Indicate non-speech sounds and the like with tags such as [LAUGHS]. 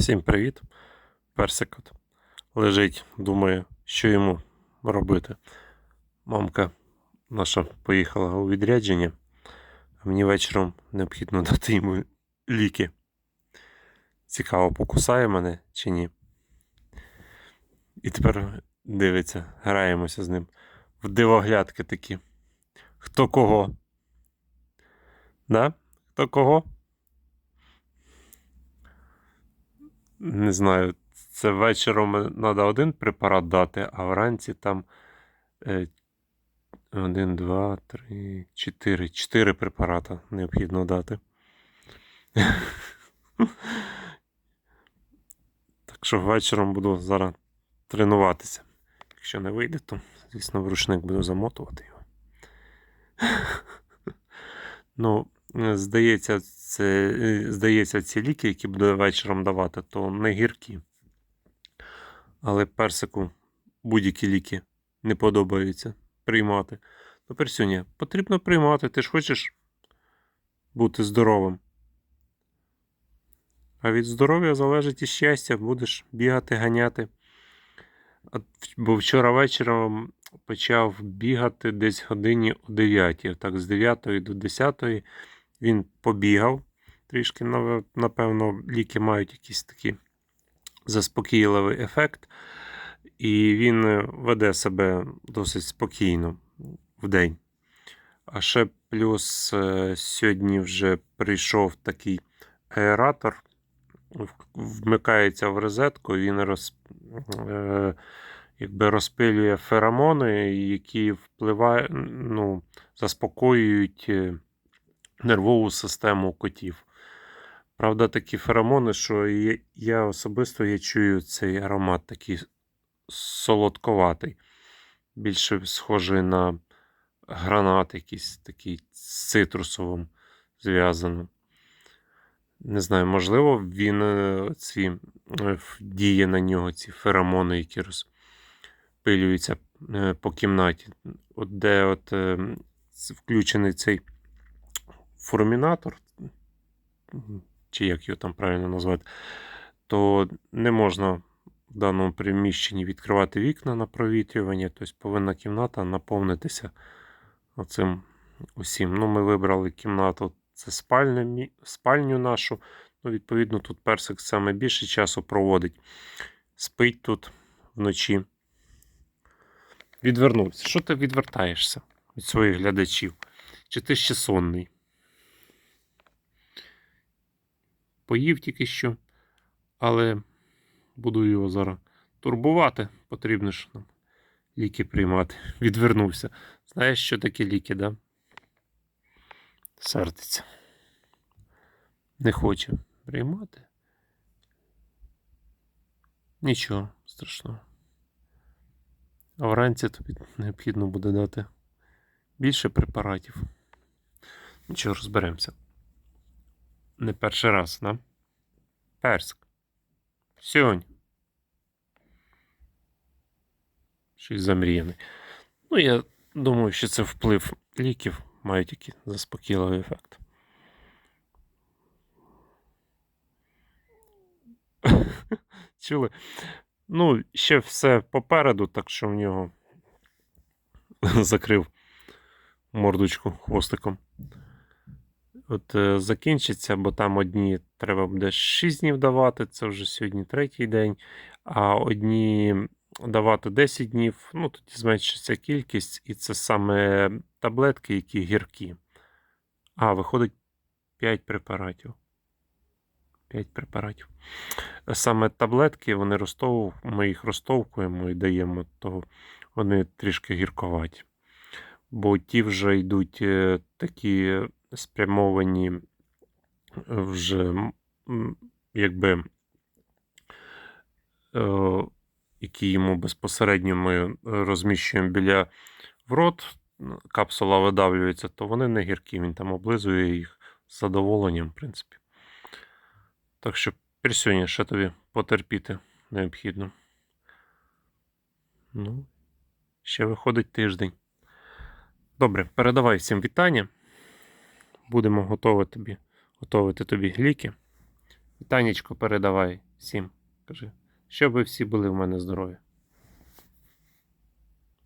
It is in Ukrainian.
Всім привіт. Персик от лежить, думає, що йому робити. Мамка наша поїхала у відрядження, а мені вечором необхідно [LAUGHS] дати йому ліки. Цікаво, покусає мене чи ні. І тепер дивиться, граємося з ним. В дивоглядки такі. Хто кого? Да? Хто кого? Не знаю, це вечором треба один препарат дати, а вранці там е, один, два, три, чотири. Чотири препарата необхідно дати. [LAUGHS] Так що вечором буду зараз тренуватися. Якщо не вийде, то, звісно, в рушник буду замотувати його. [LAUGHS] Ну, здається, це, е, здається, ці ліки, які буду вечором давати, то не гіркі. Але персику будь-які ліки не подобаються приймати. Ну, Персюня, потрібно приймати. Ти ж хочеш бути здоровим. А від здоров'я залежить і щастя, будеш бігати, ганяти. Бо вчора вечором почав бігати десь годині о 9. Так, з 9 до 10 він побігав. Трішки, напевно, ліки мають якийсь такий заспокійливий ефект. І він е, веде себе досить спокійно в день. А ще плюс е, сьогодні вже прийшов такий аератор, вмикається в розетку, він роз, е, якби розпилює феромони, які впливають, ну, заспокоюють нервову систему котів. Правда, такі феромони, що я, особисто я чую цей аромат такий солодковатий, більше схожий на гранат, якийсь такий з цитрусовим зв'язано. Не знаю, можливо, він е, ці е, діє на нього ці феромони, які розпилюються е, по кімнаті. От де от е, включений цей фурмінатор, чи як його там правильно назвати, то не можна в даному приміщенні відкривати вікна на провітрювання, тобто повинна кімната наповнитися оцим усім. Ну, ми вибрали кімнату, це спальня, спальню нашу. Ну, відповідно, тут персик саме більше часу проводить. Спить тут вночі. Відвернувся. Що ти відвертаєшся від своїх глядачів? Чи ти ще сонний? Поїв тільки що, але буду його зараз турбувати. Потрібно ж нам ліки приймати. [LAUGHS] Відвернувся. Знаєш, що таке ліки, да? Сердиться. Не хоче приймати. Нічого страшного. А вранці тобі необхідно буде дати більше препаратів. Нічого, розберемося. Не перший раз, да? Персик. Сьогодні. Щось замріяний. Ну, я думаю, що це вплив ліків мають який заспокійливий ефект. [LAUGHS] Чули? Ну, ще все попереду, так що в нього [LAUGHS] закрив мордочку хвостиком. От е, закінчиться, бо там одні треба буде 6 днів давати, це вже сьогодні третій день, а одні давати 10 днів, ну тоді зменшиться кількість, і це саме таблетки, які гіркі. А, виходить 5 препаратів. 5 препаратів. Саме таблетки, вони розтов... ми їх розтовкуємо і даємо, то вони трішки гірковаті. Бо ті вже йдуть е, такі спрямовані вже м, якби е, які йому безпосередньо ми розміщуємо біля в рот, капсула видавлюється, то вони не гіркі, він там облизує їх з задоволенням, в принципі. Так що сьогодні ще тобі потерпіти необхідно. Ну, ще виходить тиждень. Добре, передавай всім вітання. Будемо готовити тобі, готовити тобі гліки. Танечко передавай всім. Кажи. Щоб ви всі були в мене здорові.